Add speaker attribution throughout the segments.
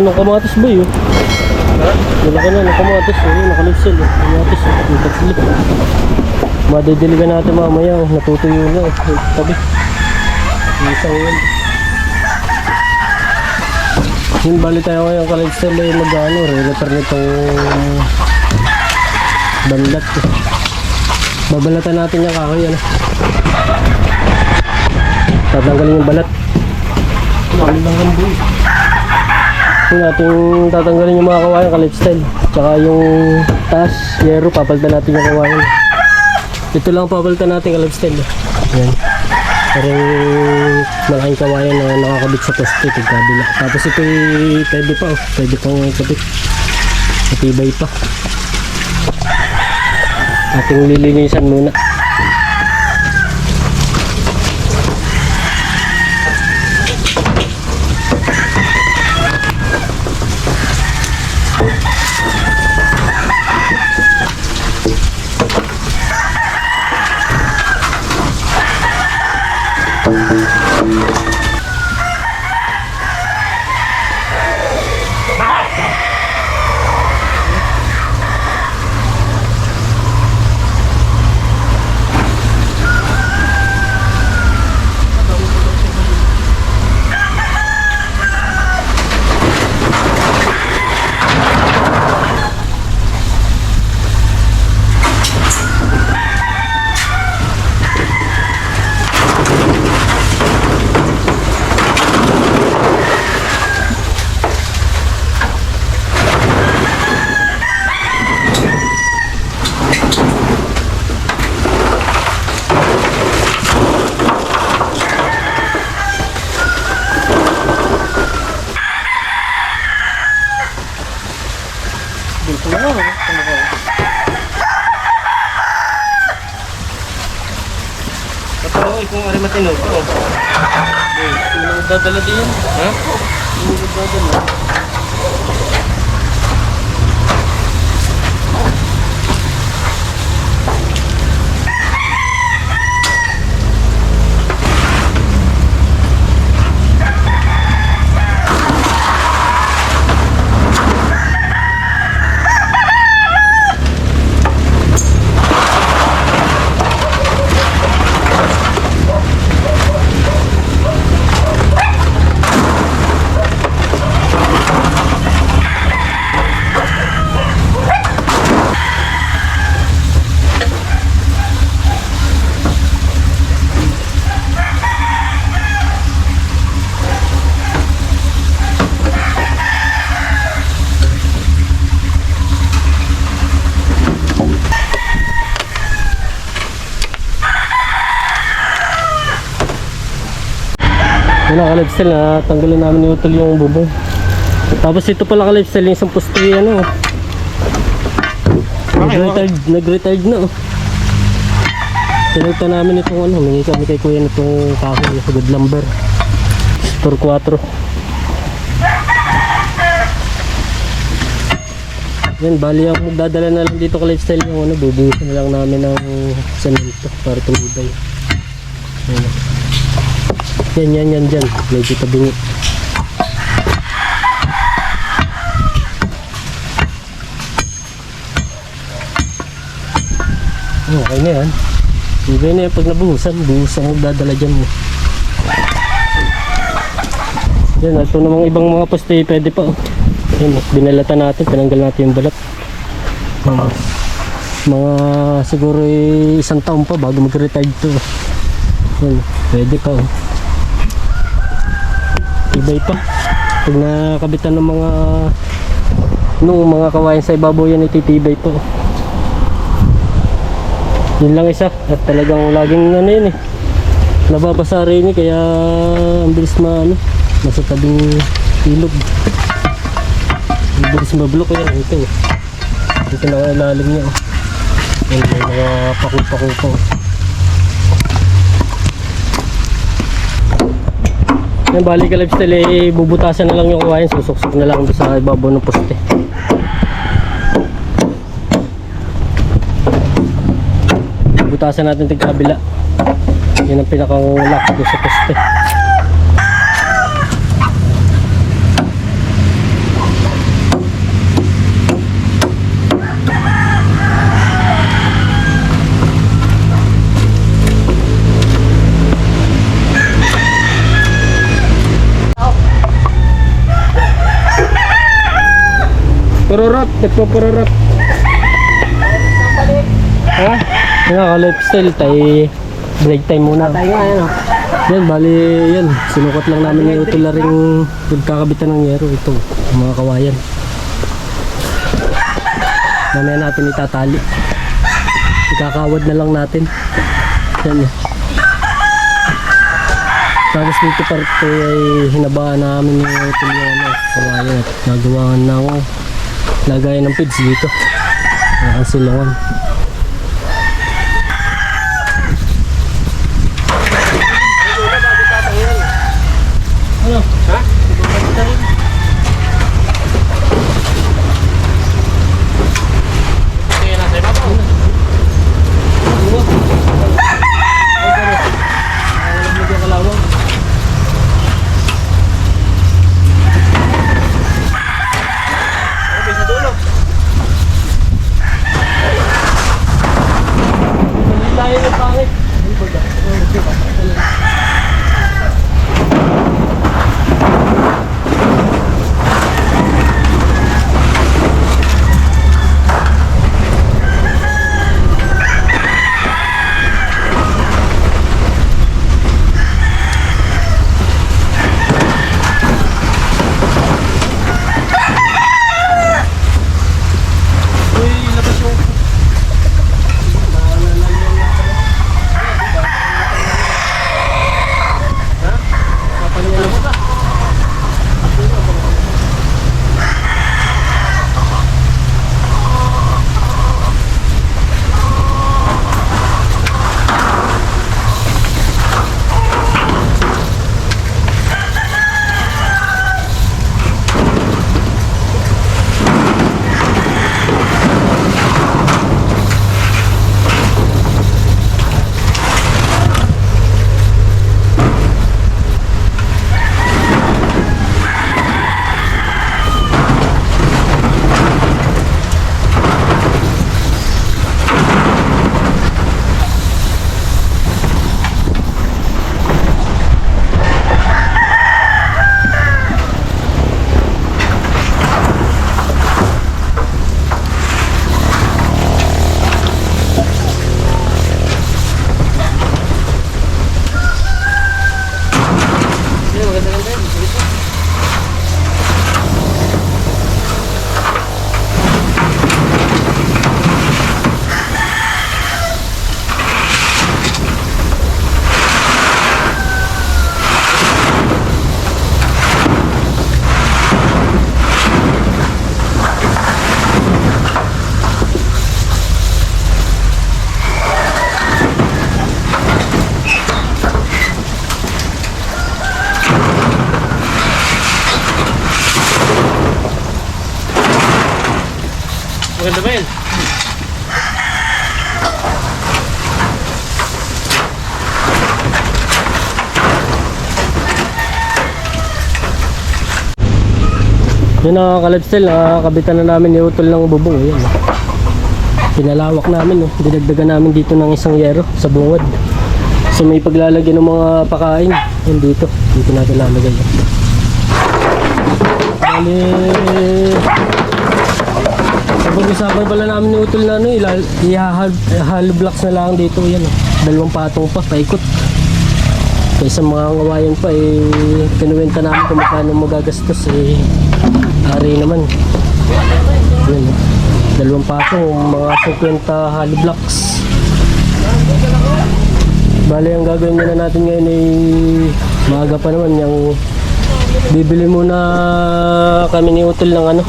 Speaker 1: na ng kamatis ba yun? Malaki na ng kamatis. Ayun, nakalipsil. eh. Kamatis. eh. Yung tatlo. Madidiligan natin mamaya. oh. Natutuyo na. eh. Yung Tabi. Isang yun. Yung bali tayo ngayon kalipsil ay mag-ano. Re-repair nitong banlat. eh. Babalatan natin yung kahoy. Ano? Tatanggalin yung balat. Ano lang ang buhay. Yung natin tatanggalin yung mga kawayan ka-lifestyle. Tsaka yung taas, yero, papalitan natin yung kawayan. Ito lang papalitan natin ka-lifestyle. Yan. Parang malaking kawayan na nakakabit sa poste, tigkabila. Tapos ito pwede pa, oh. pwede pang kabit. Matibay pa. Ating lilinisan muna. Dadala Ka-lifestyle na tanggalin namin ni Utol yung bubong. Tapos ito pala ka-lifestyle yung isang poste ano. Nag-retired, nag-retired na oh. Pinagta namin itong ano, mingi kami kay kuya nitong kahoy sa good lumber. Store 4. Yan, bali ang magdadala na lang dito ka lifestyle yung ano, bubuhusan na lang namin ng semento para tumibay. Yan. Yan, yan, yan, dyan. Medyo tabingi. Oh, okay na yan. Ibig na yan pag nabuhusan, buhus ang magdadala dyan mo. Yan, ito namang ibang mga poste, pwede pa. Oh. Yan, oh, binalatan natin, tinanggal natin yung balat. Mga, mga siguro eh, isang taon pa bago mag-retired to. Yan, pwede pa. Oh. Ibay pa. Pag nakabitan ng mga nung mga kawayan sa ibabaw yan ititibay po. Yun lang isa at talagang laging ano yun eh. Nababasa rin eh kaya ang bilis ma ano, nasa tabing ilog. Ang bilis mablok yan ito. eh. Ito na ilalim niya. oh. May mga paku-paku po. Yan, bali ka lifestyle eh, bubutasan na lang yung kawayan, susuksok na lang sa ibabaw ng poste. Butasan natin tig kabila. Yan ang pinakang lock sa poste.
Speaker 2: Pururot, nagpupururot.
Speaker 1: Ha? Ka lifestyle tayo break time muna.
Speaker 2: Tayo ano?
Speaker 1: Yan, bali yan. Sinukot lang namin yung utol na rin pagkakabitan ng yero. Ito, mga kawayan. Mamaya natin itatali. Ikakawad na lang natin. Yan yan. Tapos dito parte ay hinabaan namin yung utol yung ano, kawayan at nagawa ng lagayan ng pids dito. Ang silungan. Ano?
Speaker 2: Ha? Yun
Speaker 1: ang kalabsel, nakakabitan na namin yung utol ng bubong. Ayan. oh. Pinalawak namin, oh. dinagdagan namin dito ng isang yero sa bungod. So may paglalagyan ng mga pakain. Yun dito, dito natin lalagay. Bali, pag-usapan pala namin yung utol na ano, ilal- i-hollow blocks na lang dito. Yan, oh. dalawang patong pa, paikot. Kaysa mga ngawayan pa, eh, kinuwenta namin kung magkano magagastos, eh, ari naman. Yun, oh. dalawang patong, mga 50 hollow blocks. Bale, ang gagawin muna natin ngayon ay maaga pa naman yung bibili muna kami ni Utol ng ano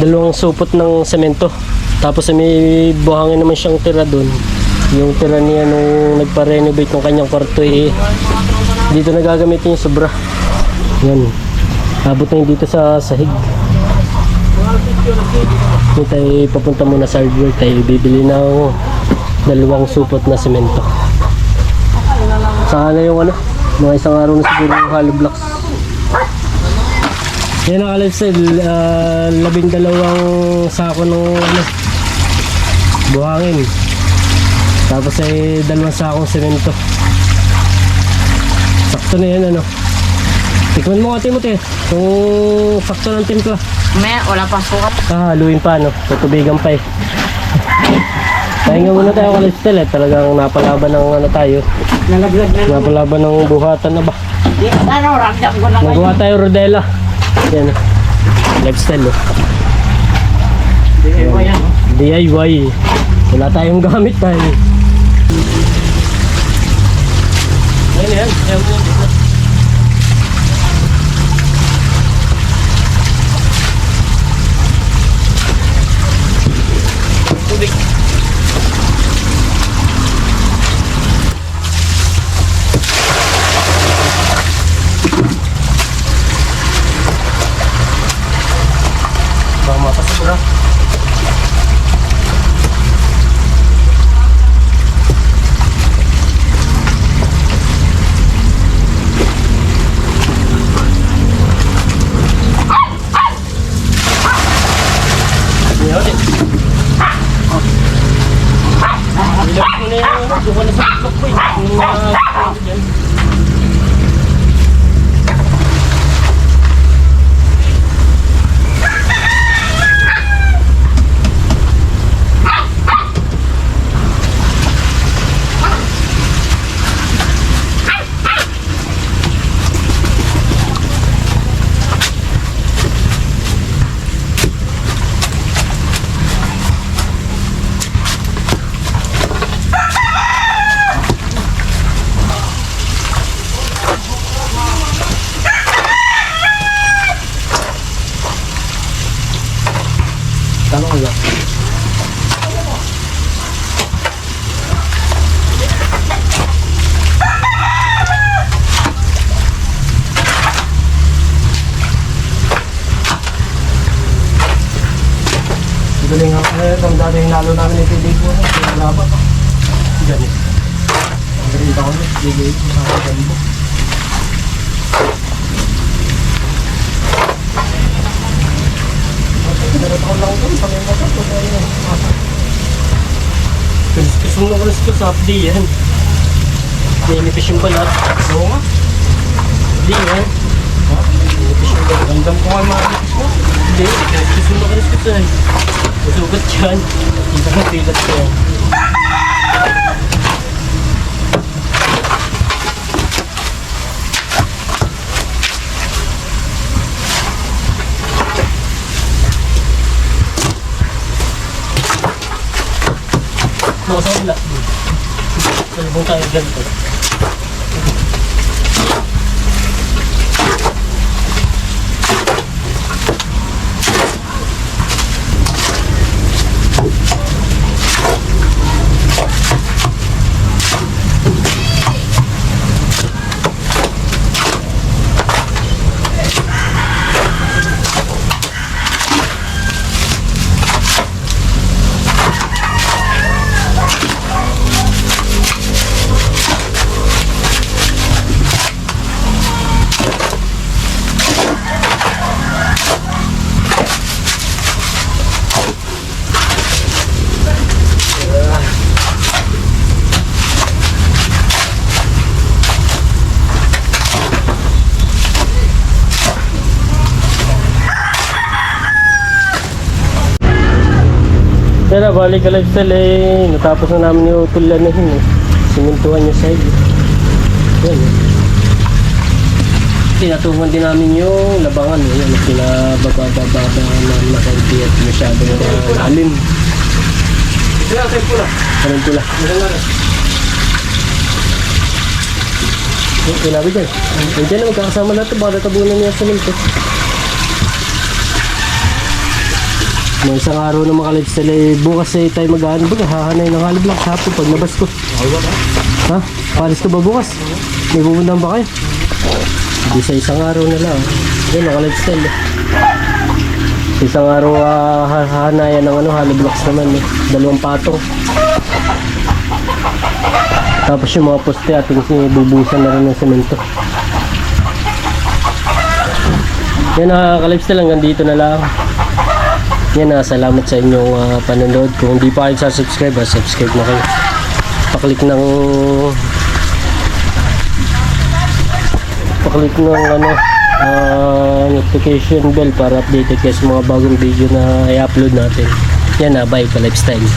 Speaker 1: dalawang supot ng semento tapos ay may buhangin naman siyang tira doon yung tira niya nung nagpa-renovate ng kanyang kwarto eh dito na gagamitin yung sobra. Yan. Abot na yun dito sa sahig. Dito tayo papunta muna sa hardware tayo bibili ng dalawang supot na semento. Sana yung ano mga isang araw na siguro yung hollow blocks. Yan ang lifestyle uh, labing dalawang sako ng ano buhangin tapos ay dalawang sakong semento sakto na yan ano Tikman mo ka, Timothy. Kung sakto ng timpla.
Speaker 3: May, wala pa sukat.
Speaker 1: Kahaluin pa, no? Tutubigan pa eh. Pahinga muna tayo kalistel eh. Talagang napalaban ng ano tayo.
Speaker 3: Nalaglag na.
Speaker 1: Napalaban ng buhatan na ba?
Speaker 3: Di, ano, ramdam ko na kayo.
Speaker 1: Nagawa tayo rodela. Yan. Lifestyle oh.
Speaker 3: Di ko yan.
Speaker 1: DIY. Wala tayong gamit tayo. é, é o né?
Speaker 2: Galing nga kaya itong dati hinalo namin ni Pidig ko na. Pinalaban pa.
Speaker 1: Ganit.
Speaker 2: Ang galing ako na. Bigay ko sa akin gambo. Pinalaban lang ito. Pangyayon ko ito.
Speaker 1: Kalis mo na kalis ko sa updi yan. Nainipis yung balat.
Speaker 2: Oo nga.
Speaker 1: Hindi yan.
Speaker 2: Pinipis yung galing. Gandam ko nga mga ipis mo.
Speaker 1: Hindi. Kalis mo na kalis ko sa yan. Masugat yan. Kita mo pilat ko yan. Mga sa wala. Salubong tayo ganito. Balik ka lifestyle eh, natapos na namin yung tulan na yun eh. Simintuhan yung side. Yan eh. Tinatungan din namin yung labangan eh. Yan, pinababa-baba na nakaunti at uh.
Speaker 2: Ito na, tayo pula.
Speaker 1: Ganun pula.
Speaker 2: Rin.
Speaker 1: Eh, Sinabi dyan. Hindi na magkakasama lahat. Baka natabunan niya sa minto. May isang araw na mga lifestyle eh, bukas eh tayo mag-ano ba? Hahanay ng halib lang sa hapon pag nabas ko. Ha? Paris ka ba bukas? May pupuntahan ba kayo? Hindi sa isang araw na lang. Yan, mga lifestyle eh. Sa isang araw uh, hahanayan ng ano, hollow blocks naman eh. Dalawang patong. Tapos yung mga poste ating bubusan na rin ng semento. Yan na ka-lifestyle hanggang dito na lang. Yan na, salamat sa inyong ah, panonood. Kung hindi pa kayo subscribe, ah, subscribe na kayo. Paklik ng paklik ng ano ah, notification bell para updated kayo sa mga bagong video na i-upload natin. Yan na, bye ka lifestyle.